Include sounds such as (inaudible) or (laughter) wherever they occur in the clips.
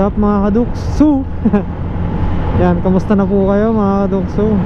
up mga kadukso? (laughs) Yan, kamusta na po kayo mga kadukso?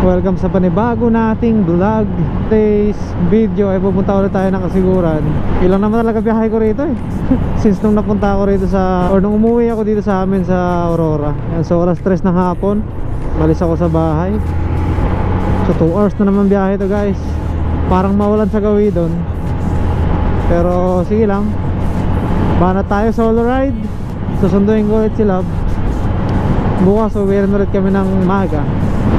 Welcome sa panibago nating vlog. Today's video ay pupunta ulit tayo ng kasiguran. Ilang naman talaga biyahe ko rito eh. (laughs) Since nung napunta ako rito sa Or nung umuwi ako dito sa amin sa Aurora. Yan, So oras 3 ng hapon. Balis ako sa bahay. So 2 hours na naman biyahe to guys. Parang mawalan sa gawi doon Pero sige lang. Banat tayo solo ride Susunduin ko ulit si Love. Bukas uwirin ulit kami ng maga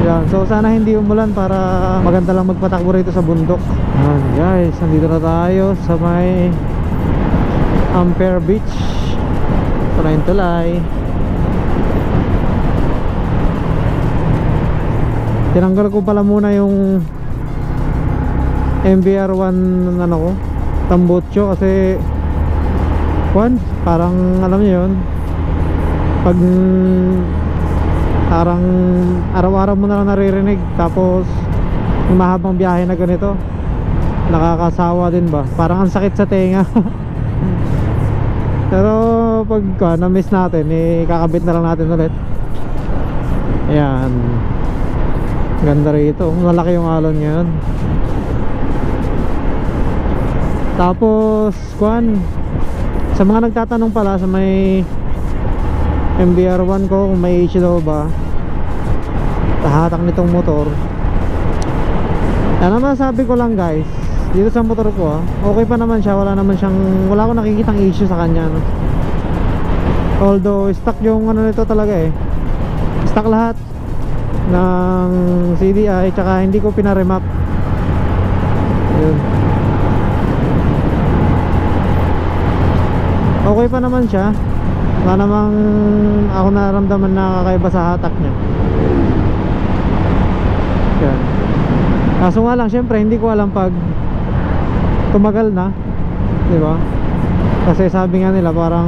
Yan. So sana hindi umulan para maganda lang magpatakbo rito sa bundok. Yan guys. Nandito na tayo sa may Ampere Beach. Tunayin tulay. Tinanggal ko pala muna yung MBR1 ano ko Tambutso kasi Kwan, parang alam niyo yun Pag Parang araw-araw mo na lang naririnig Tapos mahabang biyahe na ganito Nakakasawa din ba? Parang ang sakit sa tenga. (laughs) Pero pag ka, na-miss natin eh, Kakabit na lang natin ulit. Ayan. Ganda rito. Malaki yung alon ngayon. Tapos Kwan Sa mga nagtatanong pala Sa may MBR1 ko Kung may issue daw ba Tahatak nitong motor. Yan naman sabi ko lang guys Dito sa motor ko ah Okay pa naman siya Wala naman siyang Wala akong nakikitang issue sa kanya no? Although stock yung ano nito talaga eh. Stock lahat ng CDI tsaka hindi ko pinaremap okay pa naman siya. Wala namang ako naramdaman na kakaiba sa hatak niya. Yan. Kaso nga lang syempre hindi ko alam pag tumagal na. Di ba? Kasi sabi nga nila parang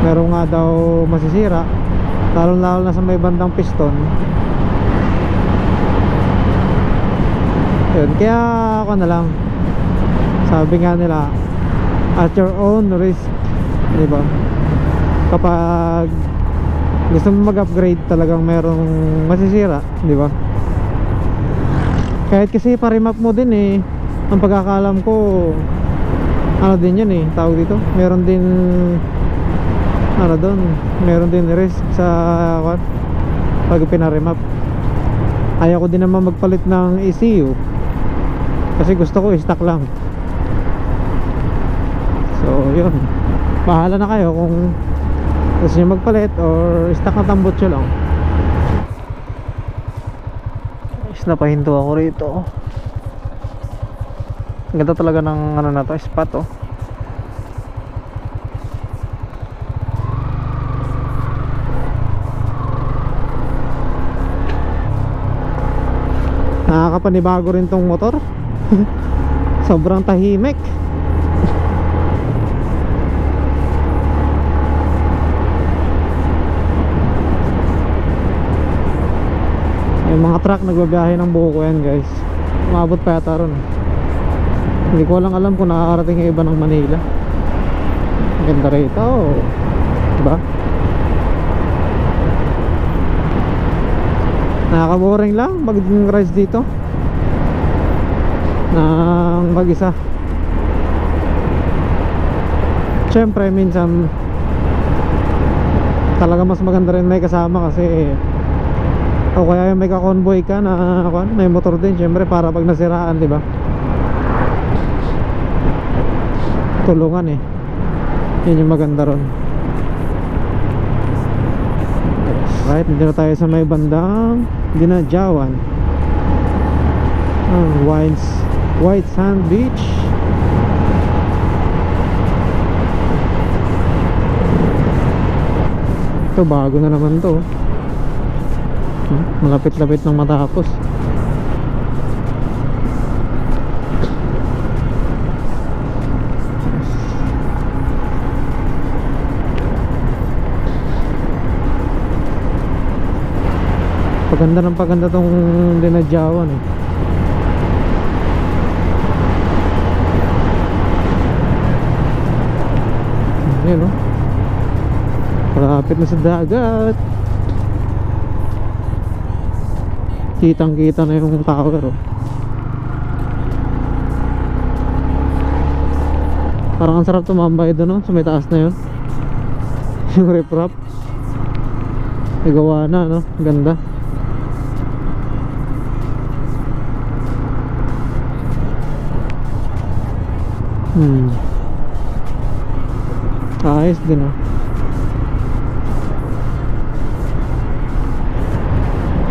meron nga daw masisira. Lalo lalo na sa may bandang piston. Yun. Kaya ako na lang. Sabi nga nila at your own risk di ba? Kapag gusto mo mag-upgrade talagang merong masisira di ba? Kahit kasi pa-remap mo din eh. Ang pagkakalam ko ano din yan eh tawag dito? Meron din ano doon meron din risk sa what? Pag pinaremap. Ayaw ko din naman magpalit ng ECU kasi gusto ko stock lang so yun. Bahala na kayo kung gusto nyo magpalit or stock na tambutso lang. Is napahinto ako rito. Ganda talaga ng ano na to spot oh. Nakakapanibago rin tong motor. (laughs) Sobrang tahimik yung mga truck nagbabiyahe ng buko yan guys. Umabot pa yata ron. Hindi ko lang alam kung nakakarating yung iba ng Manila. Ang ganda rito oh. diba? Nakakaboring lang mag rides dito. Ng mag isa syempre minsan talaga mas maganda rin may kasama kasi o kaya yung may ka-convoy ka na may motor din syempre para pag nasiraan di ba? Tulungan eh. Yun yung maganda ron. Right, dito na tayo sa may bandang Dinadjawan ah, White, White Sand Beach. Ito bago na naman to Malapit-lapit ng matapos Paganda ng paganda tong dinadyawan eh. Ayan oh. Malapit na sa dagat. Kitang kita na yung tower oh. Parang ang sarap tumambay doon no? sa may taas na yun. (laughs) yung riprap. Nagawa na no? Ganda. Hmm. Ayos din ah.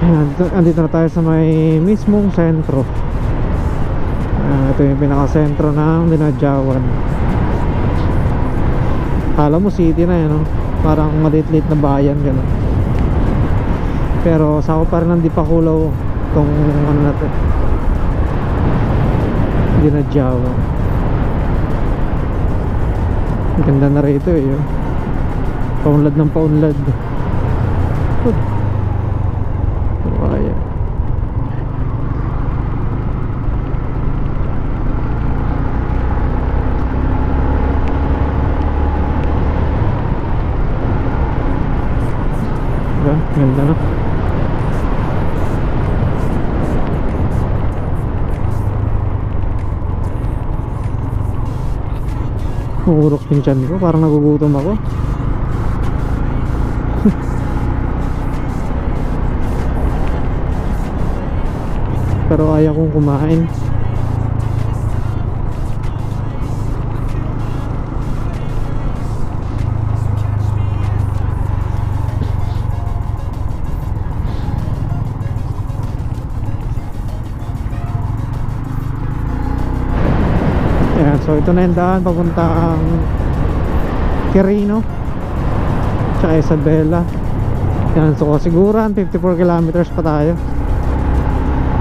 Ayan, ito- andito na tayo sa may mismong sentro. Ah, ito yung pinaka-sentro ng Dinadjawan. Kala mo city na yan, no? Parang maliit-liit na bayan, gano'n. Pero sa ako pa rin ng Dipakulaw itong ano na to. Ganda na rito eh. oh. Paunlad ng paunlad. Good. Kaya. Diba? Ganda no? Uurok yung tiyan ko, parang nagugutom ako. (laughs) Pero ayaw kong kumain. So ito na yung daan papunta ang Quirino tsaka Isabela. Yan so siguran 54 kilometers pa tayo.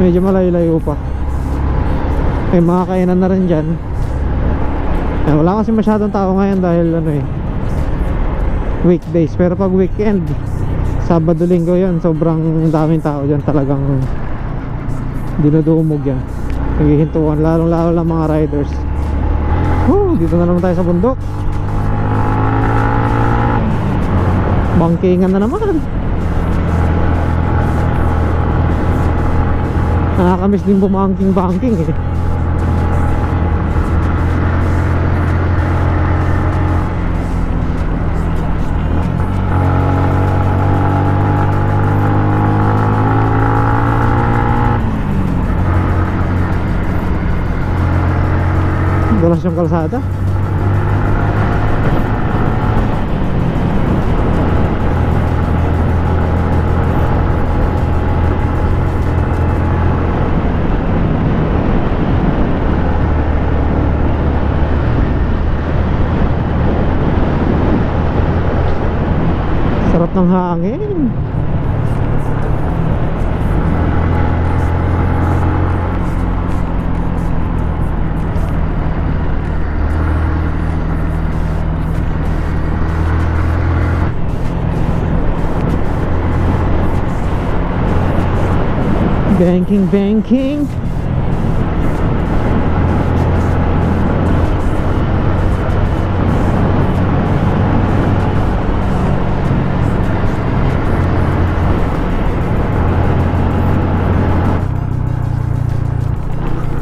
Medyo malayo-layo pa. May mga kainan na rin dyan. Ayan, wala kasi masyadong tao ngayon dahil ano eh weekdays. Pero pag weekend Sabado linggo yan. Sobrang daming tao dyan. Talagang dinudumog yan. Naghihintuan lalong lalo lang mga riders Woo, dito na naman tayo sa bundok. Bangkingan na naman. Nakakamiss din bumangking bangking eh Dulas yung kalsada. Sarap ng hangin Banking, banking.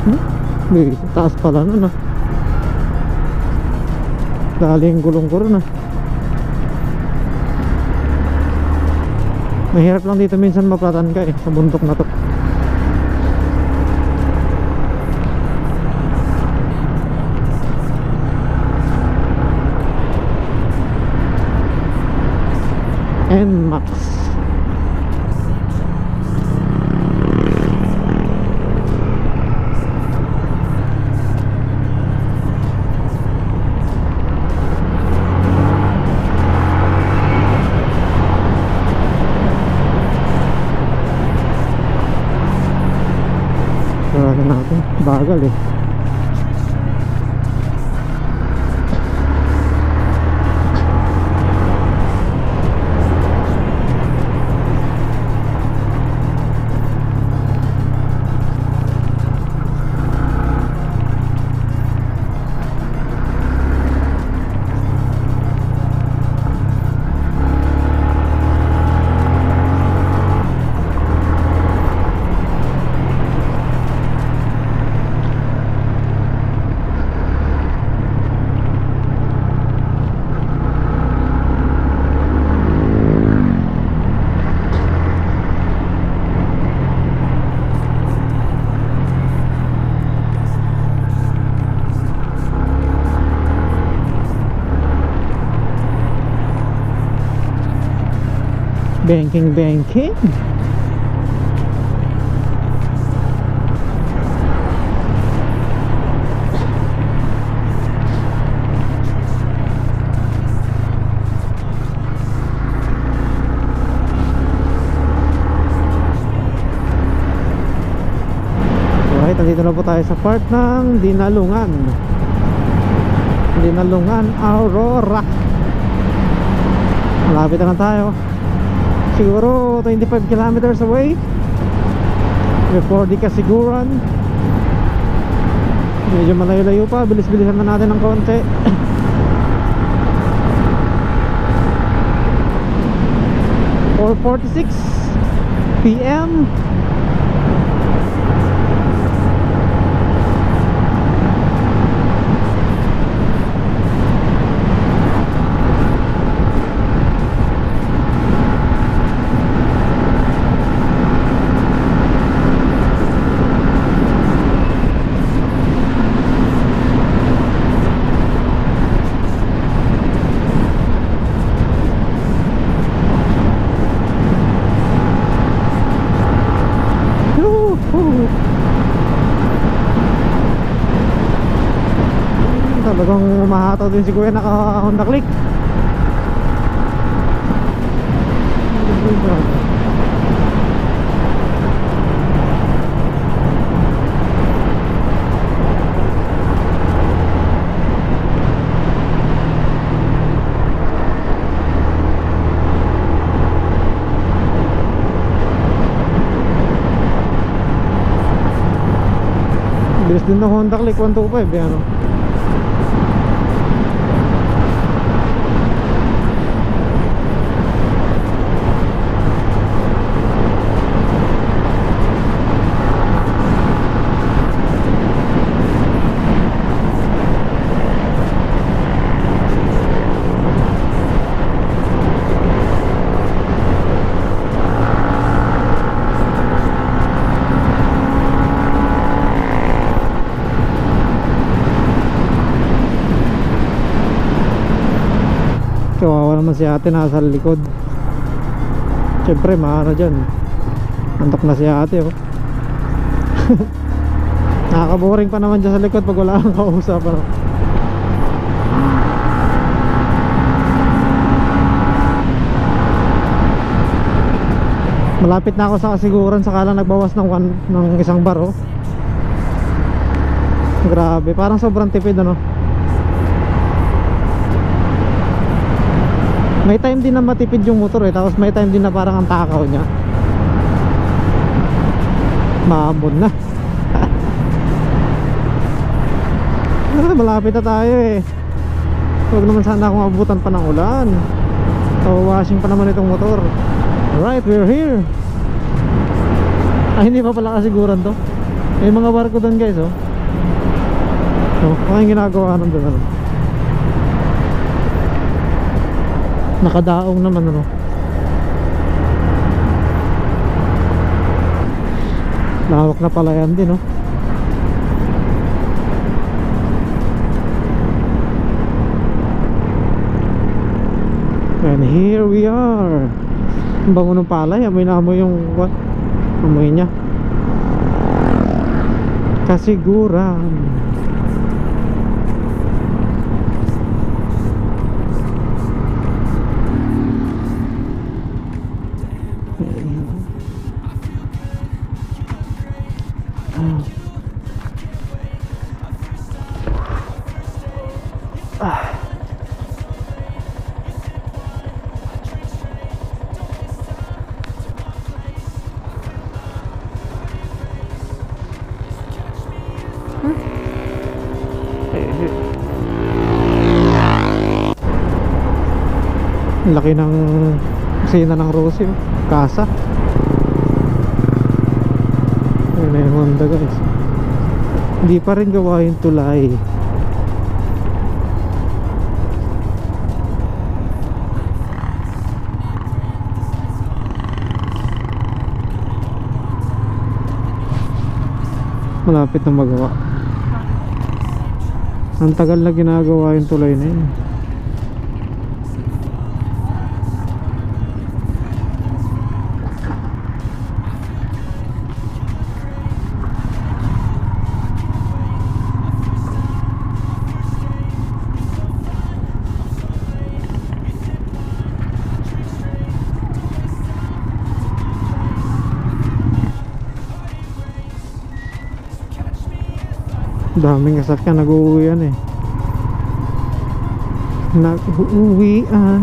Hmm? May taas pala nun ah Galing gulong ko rin ah Mahirap lang dito minsan maplatan ka eh Sa bundok na to NMAX natin. Bagal eh. Banking, banking. Alright, nandito na po tayo sa part ng Dinalungan. Dinalungan, Aurora. Malapit na lang tayo Siguro 25 kilometers away. Before di kasiguran Medyo malayo-layo pa. Bilis-bilisan na natin ng konti. (coughs) Four forty-six PM umahataw din si Kuya naka Honda Click Bilis din ng Honda Click 125 eh, ano? Si ate nasa likod. Siyempre maano dyan. Antok na si ate oh. (laughs) Nakakaboring pa naman dyan sa likod pag wala kang kausap ano? Malapit na ako sa kasiguran Saka lang nagbawas ng, one, ng isang bar oh. Grabe, parang sobrang tipid ano May time din na matipid yung motor eh. Tapos may time din na parang ang takaw niya. Maambon na. Ah, (laughs) Malapit na tayo eh. Huwag naman sana akong abutan pa ng ulan. So washing pa naman itong motor. Alright, we're here. Ay hindi pa pala kasiguran to. May mga barko doon guys oh. So, ano yung ginagawa nun doon ano Nakadaong naman ano. Lawak na pala yan din, no? And here we are. Ang bango ng palay, amoy na amoy yung what? Amoy niya. Kasiguran. Ang Laki ng kusina ng Rosie. Kasa Yung Honda guys. Hindi pa rin gawa yung tulay. Malapit na magawa. Ang tagal na ginagawa yung tulay na yun daming sasakyan nag-uwian eh. Nag-uwian